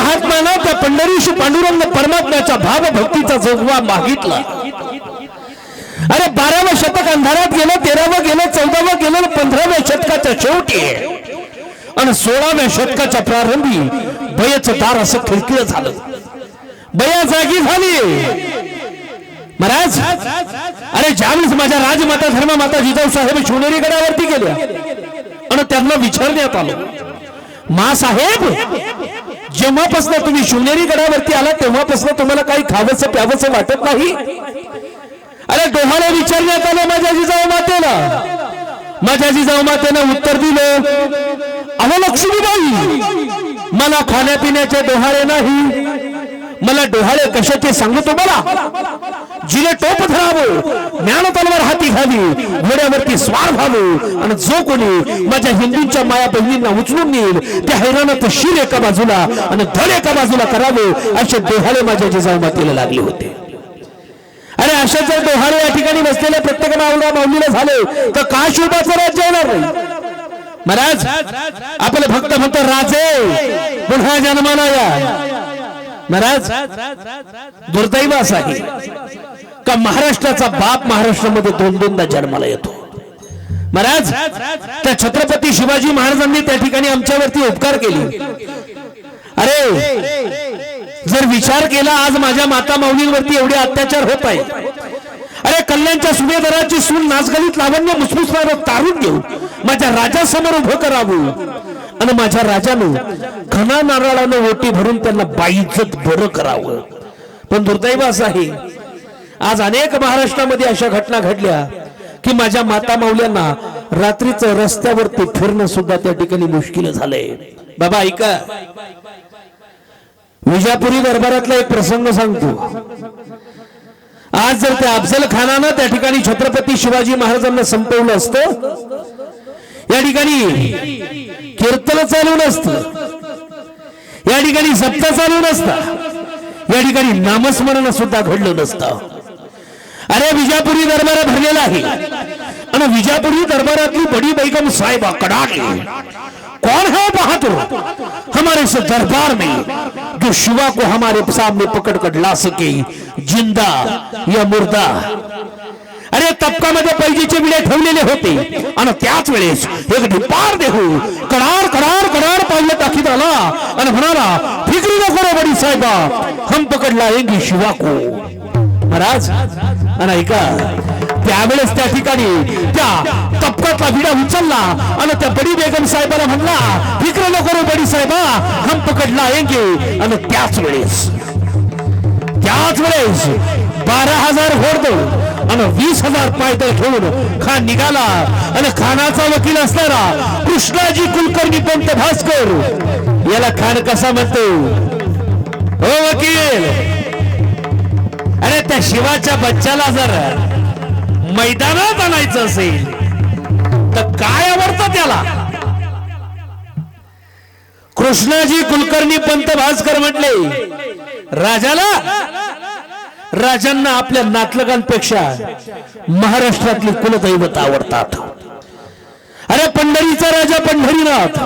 हिमालयीन त्या पंढरीश पांडुरंग परमात्म्याच्या भावभक्तीचा जोगवा मागितला. अरे बाराव्या शतक अंधारात गेलं तेरावं गेलं चौदावं गेलं पंधराव्या शतकाच्या शेवटी. आणि सोळाव्या शतकाच्या प्रारंभी बयच दार असं खिळखिळ झालं. बया जागी झाली. महाराज अरे ज्यावेळेस माझ्या राजमाता धर्ममाता जिजाऊ साहेब शिवनेरी गडावरती गेल्या आणि त्यांना विचारण्यात आलं. मा साहेब जेव्हापासून तुम्ही शिवनेरी गडावरती आला तेव्हापासून तुम्हाला काही खावंसं प्यावंसं वाटत नाही? अरे डोहाला विचारण्यात आलं माझ्या जिजाऊ मातेला. माझ्या जिजाऊ मातेनं उत्तर दिलं अहो लक्ष्मीबाई मला खाण्यापिण्याचे डोहाळे नाही. मला डोहाळे कशाचे सांगू तुम्हाला? जिले टोप धरावं ज्ञान तलवार हाती घ्यावी घोड्यावरती स्वार व्हावं. आणि जो कोणी माझ्या हिंदूंच्या माया बहिणींना उचलून नेईल त्या हैराणात शिर एका बाजूला आणि धड एका बाजूला करावे असे डोहाळे माझ्या जिजाऊ मातेला लागले होते. अरे अशा जर डोहाळे या ठिकाणी बसलेले प्रत्येक माऊला माऊलीला झाले तर का शिवबाचं राज्य येणार नाही? महाराज आपले भक्त भक्त राजे पुन्हा जन्माला या. महाराज दुर्दैव असा आहे. का महाराष्ट्राचा बाप महाराष्ट्रामध्ये दोन दोनदा जन्माला येतो. महाराज त्या छत्रपती शिवाजी महाराजांनी त्या ठिकाणी आमच्यावरती उपकार केले. अरे जर विचार केला आज माझ्या माता माऊलींवरती एवढे अत्याचार होत आहे अरे कल्याणच्या सुभेदाराची सून नाचगलीत लावण्य मुसमुसणारं तारून घेऊ माझ्या राजासमोर उभं करावं. आणि माझ्या राजानं खना नारळानं ओटी भरून त्यांना बाईचत बरं करावं. पण दुर्दैव असं आहे आज अनेक महाराष्ट्रामध्ये अशा घटना घडल्या की माझ्या माता माऊल्यांना रात्रीचं रस्त्यावरती फिरणं सुद्धा त्या ठिकाणी मुश्किल झालंय. बाबा ऐका. विजापुरी दरबारातला एक प्रसंग सांगतो. आज जर त्या अफजल खानानं त्या ठिकाणी छत्रपती शिवाजी महाराजांना संपवलं असतं या ठिकाणी कीर्तन चालू नसतं या ठिकाणी सप्ताह चालू नसता या ठिकाणी नामस्मरण सुद्धा घडलं नसतं. अरे विजापुरी दरबार भरलेला आहे. आणि विजापुरी दरबारातली बडी बेगम साहेबा कडाके कौन है बहादुर? हमारे इस दरबार में जो शिवा को हमारे सामने पकड़ कर ला सके, ज़िंदा या मुर्दा। अरे तबकामध्ये पैजेचे विडे ठेवलेले होते। एक ढिपार देहू, कडार कडार कडार पावलं टाकीत आला. फिक्री नको रे बडी साहेबा, हम पकड लाएँगे शिवा को. महाराज आणि ऐका त्यावेळेस त्या ठिकाणी त्या तपकातला विडा उचलला आणि त्या बडी बेगम साहेबाला म्हणला फिक्र नको रे बडी साहेबा हम पकडला येंगे आणि त्याच वेळेस त्याच वेळेस बारा हजार घोडदो आणि वीस हजार पायदळ ठेवून खान निघाला. आणि खानाचा वकील असणारा कृष्णाजी कुलकर्णी पंत भास्कर याला खान कसा म्हणतो? हो वकील अरे त्या शिवाच्या बच्चाला जर मैदानात आणायचं असेल तर काय आवडतं त्याला? कृष्णाजी कुलकर्णी पंत भास्कर म्हटले राजाला राजांना आपल्या नातलगांपेक्षा महाराष्ट्रातली कुलदैवत आवडतात. अरे पंढरीचा राजा पंढरीनाथ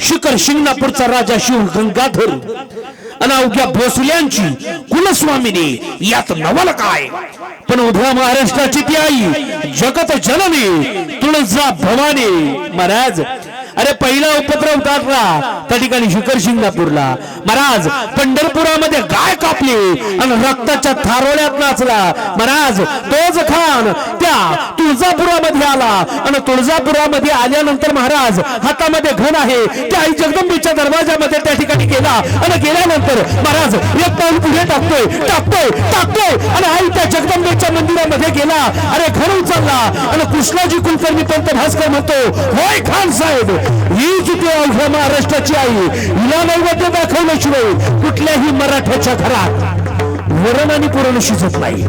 शिखर शिंगणापूरचा राजा शिव गंगाधर. आणि अवघ्या भोसल्यांची कुलस्वामिनी यात नवल काय? पण उभ्या महाराष्ट्राची ती आई जगत जननी तुळजा भवानी. महाराज अरे पहिला उपद्रव काढला त्या ठिकाणी शिखर शिंगणापूरला महाराज पंढरपुरामध्ये गाय कापली आणि रक्ताच्या थारोळ्यात नाचला. महाराज तोच खान त्या तुळजापुरामध्ये आला. आणि तुळजापुरामध्ये आल्यानंतर महाराज हातामध्ये घन आहे. त्या आई जगदंबेच्या दरवाजामध्ये त्या ठिकाणी गेला. आणि गेल्यानंतर महाराज एक पाऊल पुढे टाकतोय टाकतोय टाकतोय. आणि आई त्या जगदंबेच्या मंदिरामध्ये गेला. अरे घर उचलला. आणि कृष्णाजी कुलकर्णी पंत भास्कर म्हणतो होय खान साहेब ही जिथे अवघ्या महाराष्ट्राची आई. हिला नैवेद्य दाखवल्याशिवाय कुठल्याही मराठ्याच्या घरात वरण आणि पुरण शिजत नाही.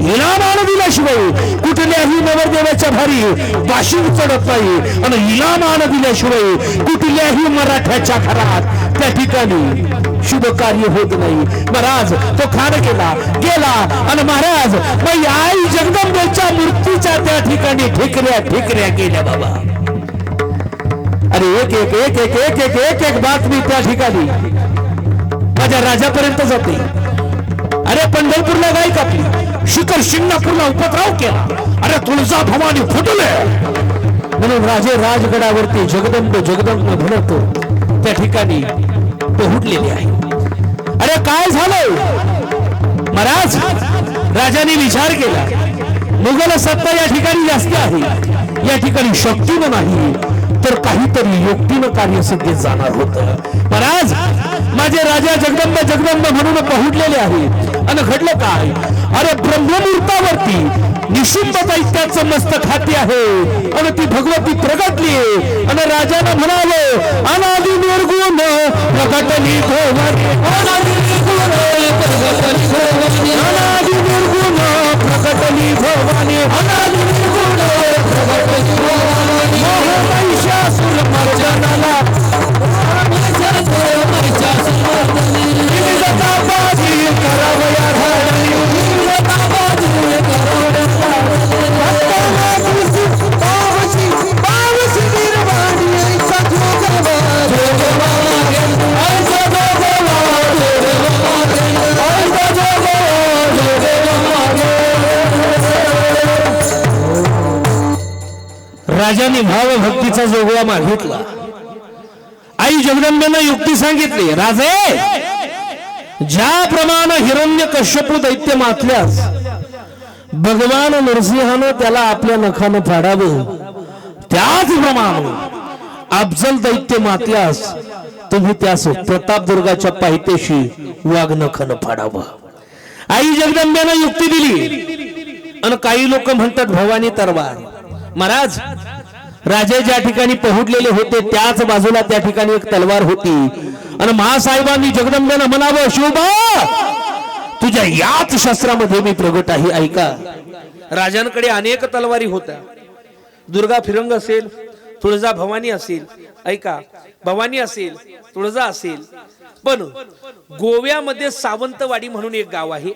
हिला मान दिल्याशिवाय कुठल्याही नवरदेवाच्या भारी बाशिंग चढत नाही. आणि हिला मान दिल्याशिवाय कुठल्याही मराठ्याच्या घरात त्या ठिकाणी शुभ कार्य होत नाही. महाराज तो खान केला गेला. आणि महाराज मग आई जगदंबेच्या मूर्तीच्या त्या ठिकाणी ठिकऱ्या ठिकऱ्या केल्या बाबा. अरे एक एक एक एक एक एक एक एक बातमी त्या ठिकाणी. माझ्या राजापर्यंत जाते. अरे पंढरपूरला गायक आपली. शिखर शिंगणापूरला उपद्रव केला. अरे तुळजा भवानी फुटले. म्हणून राजे राजगडावरती जगदंब जगदंब म्हणतो त्या ठिकाणी पोहटलेले आहे. अरे काय झालं महाराज राजाने विचार केला. मुघल सत्ता या ठिकाणी जास्त आहे. या ठिकाणी शक्तीनं नाही तर काहीतरी युक्तीनं कार्यसिद्धीत जाणार होत. महाराज माझे राजा जगदंब जगदंब म्हणून पहुडलेले आहेत. आणि घडलं काय? अरे ब्रह्ममुहूर्तावरती निशुंभ दैत्याचं मस्तक हाती आहे. आणि ती भगवती प्रगटली. आणि राजानं म्हणावं अनादि निर्गुण प्रगटली भवानी अनादि निर्गुण प्रगटली भवानी अनादि निर्गुण प्रगटली भवानी अनादि निर्गुण प्रगटली भवानी सुर मर्जनाला राजाने भावभक्तीचा जोगवा मागितला आई जगदंबेनं युक्ती सांगितली राजे ज्याप्रमाणे हिरण्य कश्यपू दैत्य मातल्यास भगवान नरसिंहानं त्याला आपल्या नखानं फाडावं. त्याचप्रमाणे अफजल दैत्य मातल्यास तुम्ही त्यास प्रतापदुर्गाच्या पायथ्याशी वाघ नखानं फाडावं. आई जगदंबेनं युक्ती दिली. आणि काही लोक म्हणतात भवानी तरवार. महाराज राजे ज्या ठिकाणी पहुडलेले होते त्याच बाजूला त्या ठिकाणी एक तलवार होती. आणि महासाहेबांनी जगदंबेनं म्हणावं शोभा तुझ्या याच शस्त्रामध्ये मी प्रगट आहे ऐका. राजांकडे अनेक तलवारी होत्या. दुर्गा फिरंग असेल तुळजा भवानी असेल ऐका भवानी असेल तुळजा असेल. पण गोव्यामध्ये सावंतवाडी म्हणून एक गाव आहे.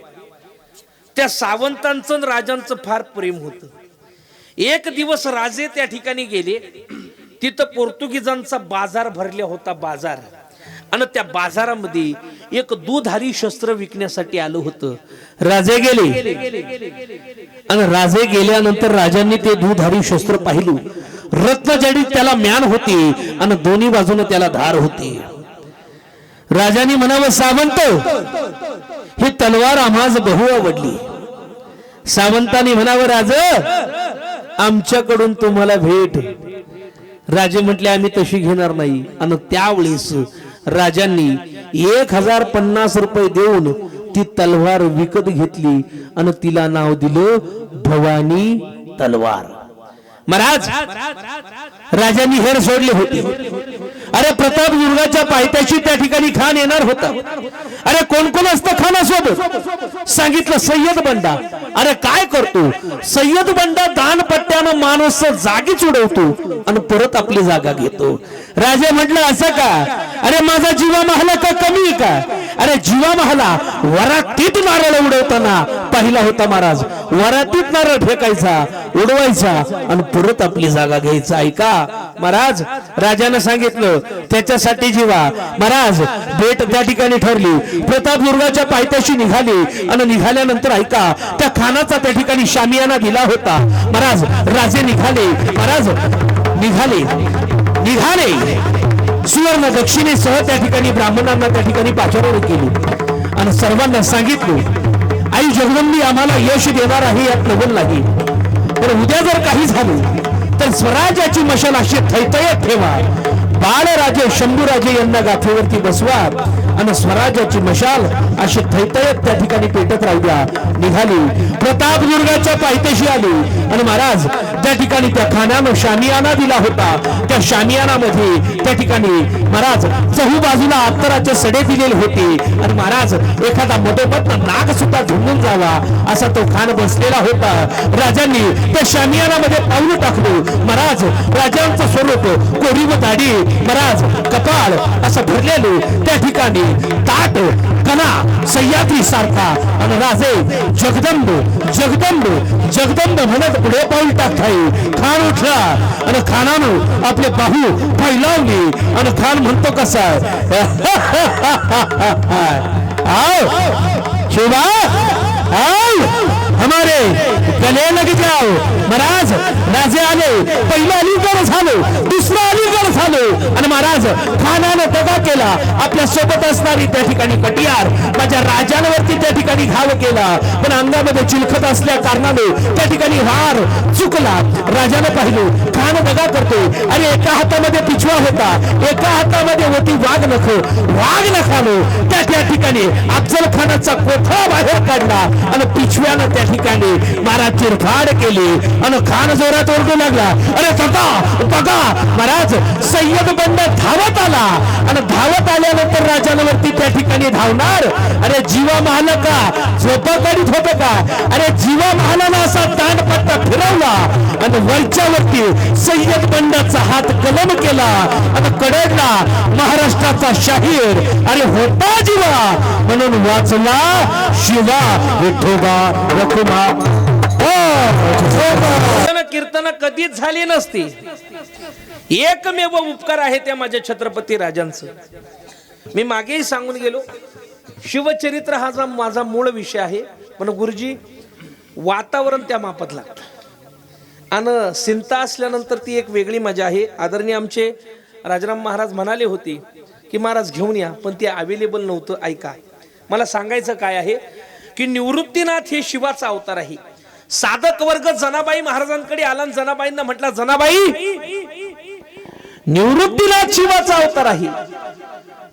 त्या सावंतांचं आणि राजांचं फार प्रेम होतं. एक दिवस राजे त्या ठिकाणी गेले. तिथं पोर्तुगीजांचा बाजार भरला होता बाजार. आणि त्या बाजारामध्ये एक दुधारी शस्त्र विकण्यासाठी आलं होतं. राजे गेले. आणि राजे गेल्यानंतर राजांनी ते दुधारी शस्त्र पाहिलं. रत्नजडीत त्याला म्यान होती आणि दोन्ही बाजूने त्याला धार होती. राजाने म्हणावं सावंत ही तलवार आम्हाच बहु आवडली सावंताने म्हणावं राज आमच्याकडून तुम्हाला भेट. राजे म्हटले आम्ही तशी घेणार नाही. आणि त्यावेळेस राजांनी एक हजार पन्नास रुपये देऊन ती तलवार विकत घेतली आणि तिला नाव दिलं भवानी तलवार. महाराज राजांनी हेर सोडले होते. अरे प्रताप दुर्गाच्या पायथ्याशी त्या ठिकाणी खान येणार होता. अरे कोण कोण असतं खानासोबत? सांगितलं सय्यद बंडा. अरे काय करतो? सय्यद बंडा दानपट्ट्यानं माणूस जागीच उडवतो आणि परत आपली जागा घेतो. राजे म्हटलं असं का? अरे माझा जीवा महाला का कमी आहे का? अरे जीवा महाला वरातीत नारळ उडवताना पाहिला होता महाराज. वरातीत नारळ फेकायचा उडवायचा आणि परत आपली जागा घ्यायचा. ऐका महाराज राजानं सांगितलं त्याच्यासाठी जीवा. महाराज भेट त्या ठिकाणी ठरली. प्रताप दुर्गाच्या पायथ्याशी निघाली आणि निघाल्यानंतर ऐका त्या खानाचा त्या ठिकाणी शामियाना दिला होता. महाराज राजे निघाले. महाराज निघाले. निघाले. सुवर्ण दक्षिणेसह त्या ठिकाणी ब्राह्मणांना त्या ठिकाणी पाचारण केली. आणि सर्वांना सांगितलं आई जगदंबी आम्हाला यश देणार आहे यात नवल नाही. पण उद्या जर काही झालं तर स्वराज्याची मशाल अशी थैथयत ठेवा. बाळराजे शंभूराजे यांना गाठीवरती बसवा. आणि स्वराज्याची मशाल अशी थैतयत त्या ठिकाणी पेटत राहू द्या निघाली प्रतापदुर्गाच्या पायथ्याशी आली. आणि महाराज त्या ठिकाणी त्या खाण्यानं शामियाना दिला होता. त्या शामियानामध्ये त्या ठिकाणी महाराज चहू बाजूला अत्तराचे सडे दिलेले होते. आणि महाराज एखादा मधोमध नाग सुद्धा झुंबून जावा असा तो खान बसलेला होता. राजांनी त्या शामियानामध्ये पाऊल टाकलं. महाराज राजांचं स्वरूप कोरी व दाढी महाराज कपाळ असं भरलेलं त्या ठिकाणी. ताट कणा सह्याद्री सारखा आणि राजे जगदंब जगदंब जगदंब म्हणत पुढे पाऊल टाकताय खान उठला आणि खानानं आपले बाहू फैलावली आणि खान म्हणतो कसा आओ शिवा आओ हमारे गले लग जाओ. महाराज राजे आले पहिला अलीगड झालो दुसरा अलीगड झालो आणि महाराज खानानं दगा केला. आपल्यासोबत असणारी त्या ठिकाणी कटियार माझ्या राजांवरती त्या ठिकाणी घाव केला. पण अंगामध्ये चिलखत असल्या कारणाने त्या ठिकाणी हार चुकला. राजानं पाहिलं खान दगा करतो आणि एका हातामध्ये पिछवा होता. एका हातामध्ये होती वाघ नख. वाघ नखानं त्या त्या ठिकाणी अफजल खानाचा कोठा बाहेर काढला. आणि पिछव्यानं त्या ठिकाणी महाराज चिरफाड केली. आणि खान जोरात ओरडू लागला. अरे बघा बघा महाराज सय्यद बंड धावत आला. आणि धावत आल्यानंतर राजांवरती त्या ठिकाणी धावणार. अरे जीवा महालका झोपा काढीत होतं का? अरे जीवा महालाला असा दांडपट्टा फिरवला. आणि वरच्या वरती सय्यद बंडाचा हात कलम केला. आणि कडडला महाराष्ट्राचा शाहीर. अरे होता जीवा. म्हणून वाचला शिवा विठोबा रखुमा. हो, हो, हो. कीर्तन कधीच झाली नसती. एकमेव उपकार आहे त्या माझ्या छत्रपती राजांचं. मी मागेही सांगून गेलो शिवचरित्र हा जा माझा मूळ विषय आहे. पण गुरुजी वातावरण त्या मापत लागतं. आणि सिंता असल्यानंतर ती एक वेगळी मजा आहे. आदरणीय आमचे राजाराम महाराज म्हणाले होते की महाराज घेऊन या पण ते अवेलेबल नव्हतं. ऐका मला सांगायचं काय आहे की निवृत्तीनाथ हे शिवाचा अवतार आहे. साधक वर्ग जनाबाई महाराजांकडे आला आणि जनाबाईंना म्हटला जनाबाई निवृत्तीला शिवाचा अवतार आहे.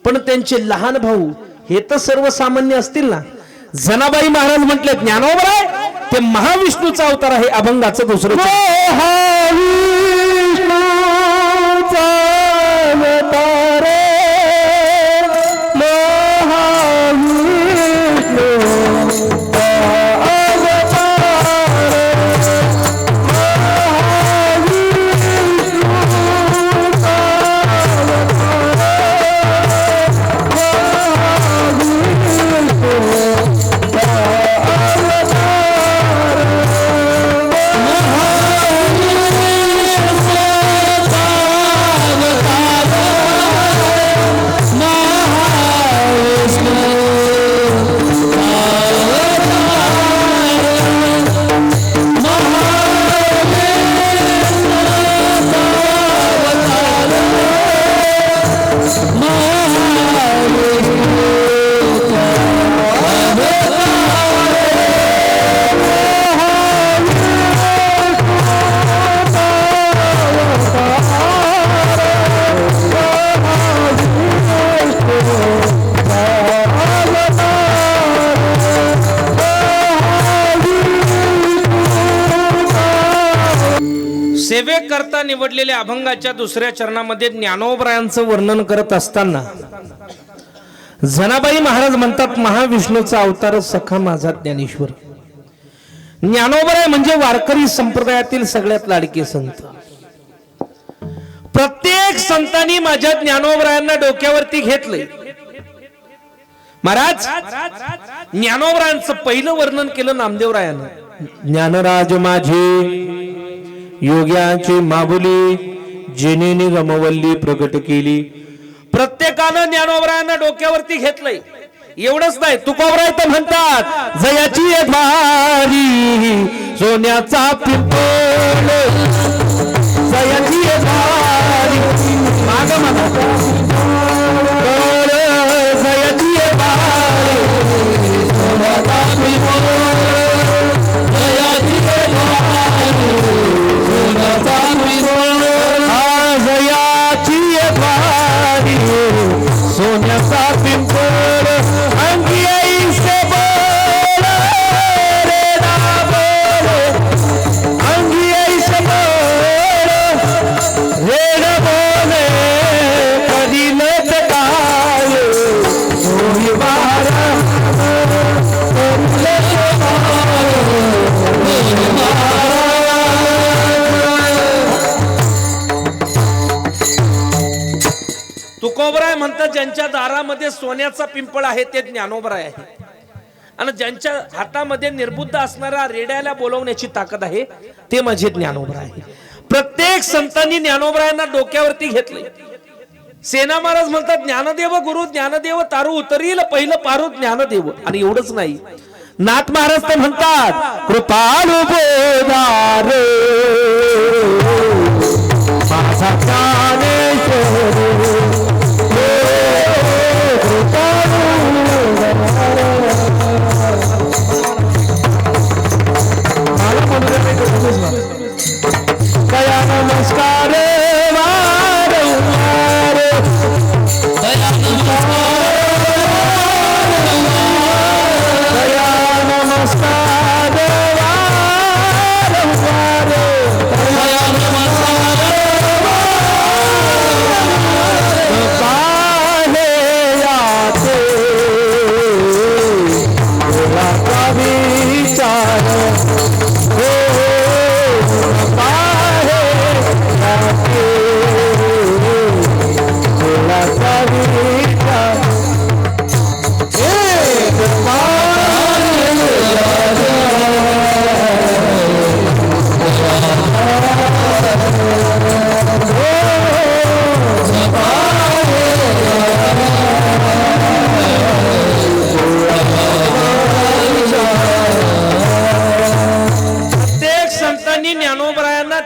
पण त्यांचे लहान भाऊ हे तर सर्वसामान्य असतील ना? जनाबाई महाराज म्हटले ज्ञानोबराय ते महाविष्णूचा अवतार आहे अभंगाचं दुसरं निवडलेल्या अभंगाच्या दुसऱ्या चरणामध्ये ज्ञानोबरायांचं वर्णन करत असताना जनाबाई महाराज म्हणतात महाविष्णूचा अवतार सखा माझा ज्ञानेश्वर. ज्ञानोबराय म्हणजे वारकरी संप्रदायातील सगळ्यात लाडके संत. प्रत्येक संतांनी माझ्या ज्ञानोबरायांना डोक्यावरती घेतलंय. महाराज ज्ञानोबरायांचं पहिलं वर्णन केलं नामदेवरायानं. ज्ञानराज माझे योग्याची माबुली जेनेने रमवल्ली प्रकट केली. प्रत्येकानं ज्ञानोबरायांना डोक्यावरती घेतलंय. एवढंच नाही तुकोबराय तर म्हणतात जयाची ये भारी सोन्याचा पिंपळ. जयाची ये भारी सोळावराय आहे ते ज्ञानोबराय आहे. आणि ज्यांच्या हातामध्ये निर्बुद्ध असणारा रेड्याला बोलवण्याची ताकद आहे ते माझे ज्ञानोबरा आहे. प्रत्येक संतांनी ज्ञानोबरायांना डोक्यावरती घेतले सेना महाराज म्हणतात ज्ञानदेव गुरु ज्ञानदेव तारू उतरील पहिलं पारू ज्ञानदेव. आणि एवढंच नाही. नाथ महाराज तर म्हणतात कृपाळू बोधार माझा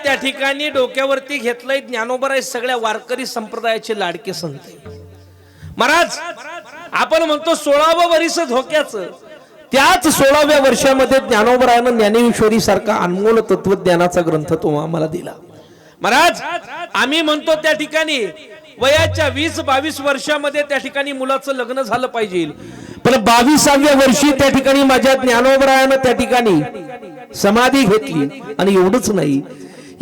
त्या ठिकाणी डोक्यावरती घेतलंय ज्ञानोबराय सगळ्या वारकरी संप्रदायाचे लाडके संत महाराज आपण म्हणतो सोळावं वर्ष धोक्याचं. त्याच सोळाव्या वर्षामध्ये ज्ञानोबरायानं ज्ञानेश्वरी सारखा अनमोल तत्वज्ञानाचा ग्रंथ तो आम्हाला दिला. महाराज आम्ही म्हणतो त्या ठिकाणी वयाच्या वीस बावीस वर्षामध्ये त्या ठिकाणी मुलाचं लग्न झालं पाहिजे. पण बावीसाव्या वर्षी त्या ठिकाणी माझ्या ज्ञानोबरायानं त्या ठिकाणी समाधी घेतली आणि एवढंच नाही.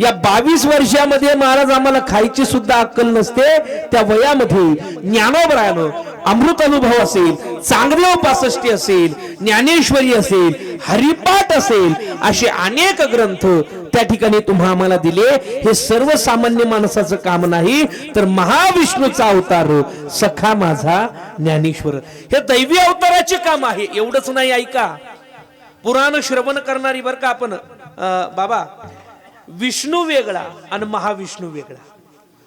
या बावीस वर्षामध्ये महाराज आम्हाला खायची सुद्धा अक्कल नसते. त्या वयामध्ये ज्ञानोबरायानं अमृत अनुभव असेल चांगले उपासष्टी असेल ज्ञानेश्वरी असेल हरिपाठ असेल असे अनेक ग्रंथ त्या ठिकाणी तुम्हा आम्हाला दिले. हे सर्वसामान्य माणसाचं काम नाही तर महाविष्णूचा अवतार सखा माझा ज्ञानेश्वर. हे दैवी अवताराचे काम आहे एवढंच नाही ऐका. पुराण श्रवण करणारी बर का आपण अं, बाबा विष्णू वेगळा आणि महाविष्णू वेगळा.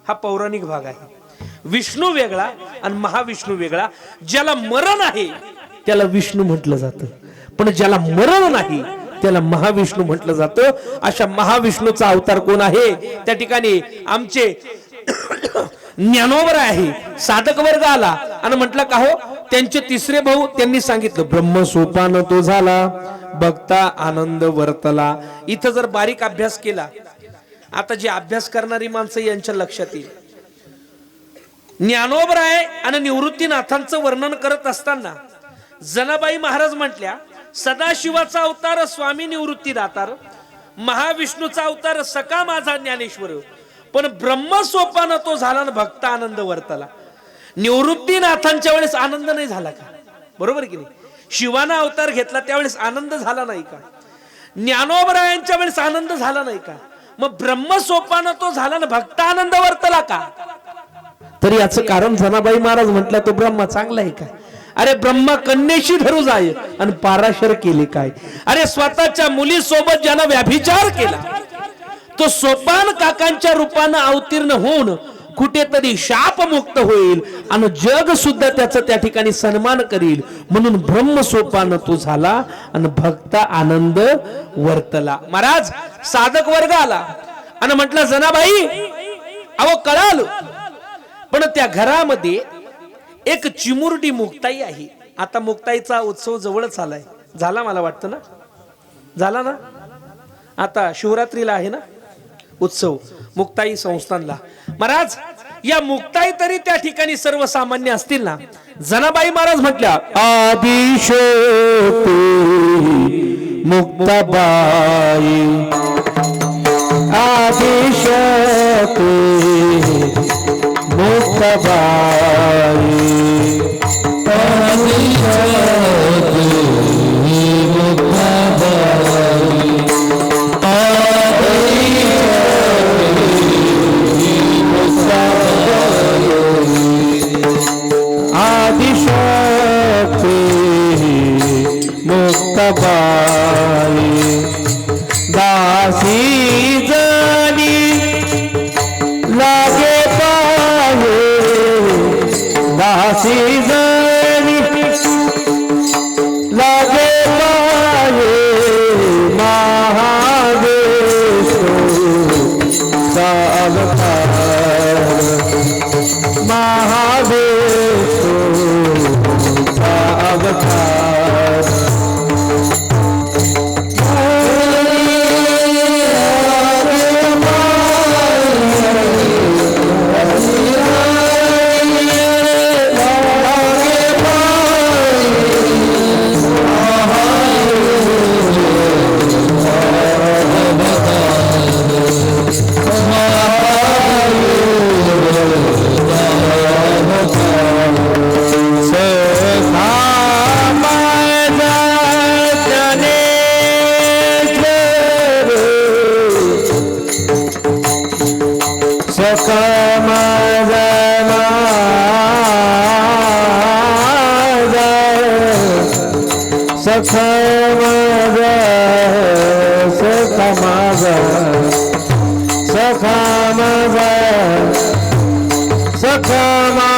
हा पौराणिक भाग आहे. विष्णू वेगळा आणि महाविष्णू वेगळा. ज्याला मरण आहे त्याला विष्णू म्हटलं जातं. पण ज्याला मरण नाही त्याला महाविष्णू म्हटलं जातं. अशा महाविष्णूचा अवतार कोण आहे? त्या ठिकाणी आमचे ज्ञानोवर आहे. साधक वर्ग आला आणि म्हटलं का हो? त्यांचे तिसरे भाऊ त्यांनी सांगितलं ब्रह्म सोपान तो झाला. बघता आनंद वर्तला. इथं जर बारीक अभ्यास केला आता जी अभ्यास करणारी माणसं यांच्या लक्षात येईल. ज्ञानोबराय आणि निवृत्तीनाथांचं वर्णन करत असताना जनाबाई महाराज म्हटल्या सदाशिवाचा अवतार स्वामी निवृत्ती दातार महाविष्णूचा अवतार सका माझा ज्ञानेश्वर. पण ब्रह्मस्वपानं तो झाला ना भक्त आनंद वर्तला. निवृत्तीनाथांच्या वेळेस आनंद नाही झाला का? बरोबर की नाही? शिवाना अवतार घेतला त्यावेळेस आनंद झाला नाही का? ज्ञानोबरायांच्या वेळेस आनंद झाला नाही का? मग ब्रह्मस्वपानं तो झाला ना भक्त आनंद वर्तला का? तर याचं कारण जनाबाई महाराज म्हटलं तो ब्रह्मा चांगला आहे काय? अरे ब्रह्मा कन्येशी धरू जाय आणि पाराशर केले काय? अरे स्वतःच्या मुलीसोबत ज्यानं व्याभिचार केला तो सोपान काकांच्या रूपानं अवतीर्ण होऊन कुठेतरी शापमुक्त होईल आणि जग सुद्धा त्याचा त्या ठिकाणी सन्मान करील. म्हणून ब्रह्म सोपान तो झाला आणि भक्त आनंद वर्तला. महाराज साधक वर्ग आला. आणि म्हटलं जनाबाई अहो कळाल. पण त्या घरामध्ये एक चिमुरडी मुक्ताई आहे. आता मुक्ताईचा उत्सव जवळच आलाय. झाला मला वाटतं ना? झाला ना? आता शिवरात्रीला आहे ना? उत्सव. मुक्ताई संस्थानला. महाराज या मुक्ताई तरी त्या ठिकाणी सर्वसामान्य असतील ना? जनाबाई महाराज म्हटल्या आदिशोती मुक्ताबाई आदिशोती मुक्ताबाई चा सख माझा सख माझा